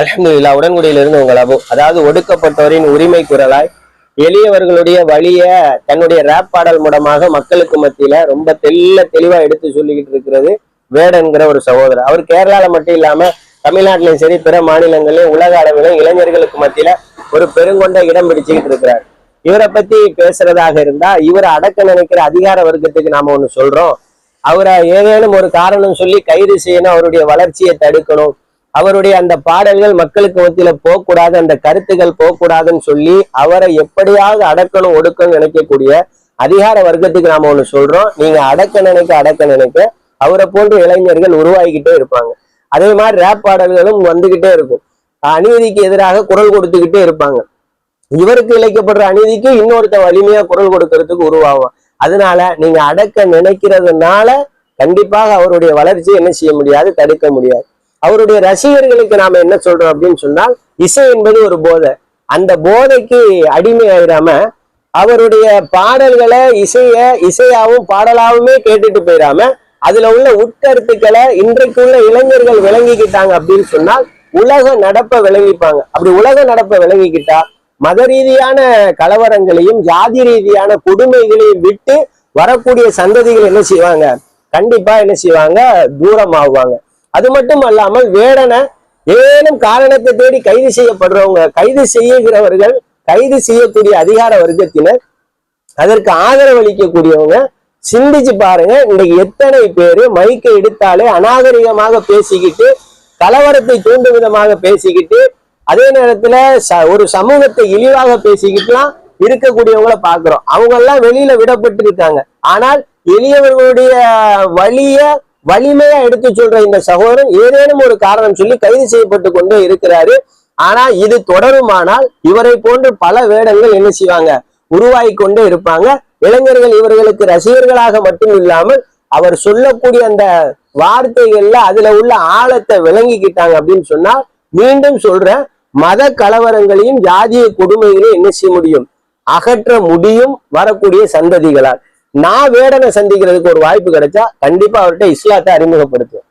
அலமதுல்லா உடன்குடியிலிருந்து உங்கள் அபு. அதாவது ஒடுக்கப்பட்டோரின் உரிமை குரலாய் எளியவர்களுடைய வழிய தன்னுடைய ரேப் பாடல் மூலமாக மக்களுக்கு மத்தியில ரொம்ப தெல்ல தெளிவா எடுத்து சொல்லிக்கிட்டு இருக்கிறது வேடன்கிற ஒரு சகோதரர். அவர் கேரளால மட்டும் இல்லாம தமிழ்நாட்டிலும் சரி பிற மாநிலங்களிலும் உலக அளவிலும் இளைஞர்களுக்கு மத்தியில ஒரு பெருங்கொண்ட இடம் பிடிச்சுக்கிட்டு இருக்கிறார். இவரை பத்தி பேசுறதாக இருந்தா இவரை அடக்க நினைக்கிற அதிகார வர்க்கத்துக்கு நாம ஒண்ணு சொல்றோம். அவரை ஏதேனும் ஒரு காரணம் சொல்லி கைது செய்யணும் அவருடைய வளர்ச்சியை தடுக்கணும். அவருடைய அந்த பாடல்கள் மக்களுக்கு மத்தியில போகக்கூடாது அந்த கருத்துக்கள் போகக்கூடாதுன்னு சொல்லி அவரை எப்படியாவது அடக்கணும் ஒடுக்கணும் நினைக்கக்கூடிய அதிகார வர்க்கத்துக்கு நாம ஒண்ணு சொல்றோம். நீங்க அடக்க நினைக்க அடக்க நினைக்க அவரை போன்ற இளைஞர்கள் உருவாகிக்கிட்டே இருப்பாங்க. அதே மாதிரி ரேப் பாடல்களும் வந்துகிட்டே இருக்கும். அநீதிக்கு எதிராக குரல் கொடுத்துக்கிட்டே இருப்பாங்க. இவருக்கு இழைக்கப்படுற அநீதிக்கு இன்னொருத்த வலிமையா குரல் கொடுக்கறதுக்கு உருவாகும். அதனால நீங்க அடக்க நினைக்கிறதுனால கண்டிப்பாக அவருடைய வளர்ச்சியை என்ன செய்ய முடியாது தடுக்க முடியாது. அவருடைய ரசிகர்களுக்கு நாம என்ன சொல்றோம் அப்படின்னு சொன்னால் இசை என்பது ஒரு போதை. அந்த போதைக்கு அடிமை ஆயிடாம அவருடைய பாடல்களை இசைய இசையாவும் பாடலாவுமே கேட்டுட்டு போயிடாம அதுல உள்ள உட்கருத்துக்களை இன்றைக்கு உள்ள இளைஞர்கள் விளங்கிக்கிட்டாங்க அப்படின்னு சொன்னால் உலக நடப்பை விளங்கிப்பாங்க. அப்படி உலக நடப்பை விளங்கிக்கிட்டா மத ரீதியான கலவரங்களையும் ஜாதி ரீதியான கொடுமைகளையும் விட்டு வரக்கூடிய சந்ததிகள் என்ன செய்வாங்க? கண்டிப்பா என்ன செய்வாங்க? தூரம் ஆகுவாங்க அது மட்டும் அல்லாமல் வேடனை ஏனும் காரணத்தை தேடி கைது செய்யப்படுறவங்க கைது செய்யுகிறவர்கள் கைது செய்யக்கூடிய அதிகார வர்க்கத்தினர் அதற்கு ஆதரவு அளிக்கக்கூடியவங்க சிந்திச்சு பாருங்க இன்னைக்கு எத்தனை பேரு மைக்கை எடுத்தாலே அநாகரிகமாக பேசிக்கிட்டு கலவரத்தை தூண்டும் விதமாக பேசிக்கிட்டு அதே நேரத்துல ச- ஒரு சமூகத்தை இழிவாக பேசிக்கிட்டுலாம் இருக்கக்கூடியவங்கள பாக்குறோம். அவங்க எல்லாம் வெளியில விடப்பட்டு இருக்காங்க ஆனால் எளியவர்களுடைய வழிய வலிமையா எடுத்து சொல்ற இந்த சகோதரன் ஏதேனும் ஒரு காரணம் சொல்லி கைது செய்யப்பட்டு கொண்டே இருக்கிறாரு. ஆனா இது தொடருமானால் இவரை போன்று பல வேடங்கள் என்ன செய்வாங்க? உருவாகி கொண்டே இருப்பாங்க. இளைஞர்கள் இவர்களுக்கு ரசிகர்களாக மட்டும் இல்லாமல் அவர் சொல்லக்கூடிய அந்த வார்த்தைகள்ல அதுல உள்ள ஆழத்தை விளங்கிக்கிட்டாங்க அப்படின்னு சொன்னா மீண்டும் சொல்றேன் மத கலவரங்களையும் ஜாதிய கொடுமைகளையும் என்ன செய்ய முடியும்? அகற்ற முடியும் வரக்கூடிய சந்ததிகளால். நான் வேடனை சந்திக்கிறதுக்கு ஒரு வாய்ப்பு கிடைச்சா கண்டிப்பா அவர்கிட்ட இஸ்லாத்தை அறிமுகப்படுத்துவேன்.